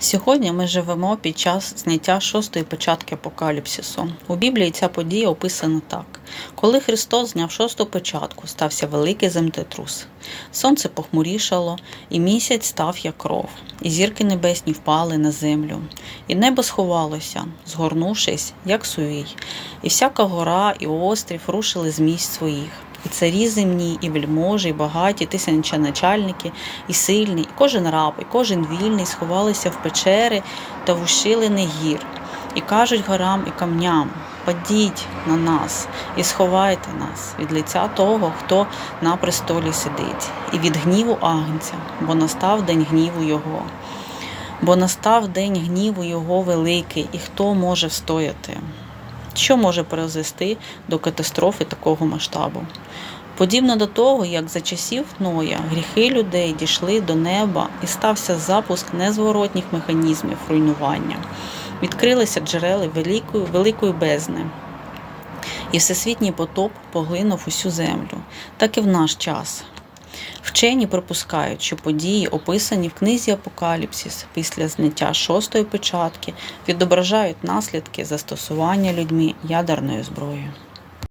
Сьогодні ми живемо під час зняття шостої печатки апокаліпсису. У Біблії ця подія описана так: коли Христос зняв шосту печатку, стався великий землетрус. Сонце похмурішало, і місяць став як кров, і зірки небесні впали на землю, і небо сховалося, згорнувшись, як сувій, і всяка гора і острів рушили з місць своїх. І царі земні, і вельможі, і багаті, тисячоначальники, і сильні, і кожен раб, і кожен вільний сховалися в печери та в ущелини гір, і кажуть горам і камням: падіть на нас і сховайте нас від лиця того, хто на престолі сидить, і від гніву агнця, бо настав день гніву його. Бо настав день гніву його великий, і хто може встояти? Що може призвести до катастрофи такого масштабу? Подібно до того, як за часів Ноя гріхи людей дійшли до неба і стався запуск незворотніх механізмів руйнування, відкрилися джерели великої, великої бездни, і всесвітній потоп поглинув усю землю, так і в наш час. Вчені припускають, що події, описані в книзі Апокаліпсис після зняття шостої печатки, відображають наслідки застосування людьми ядерної зброї.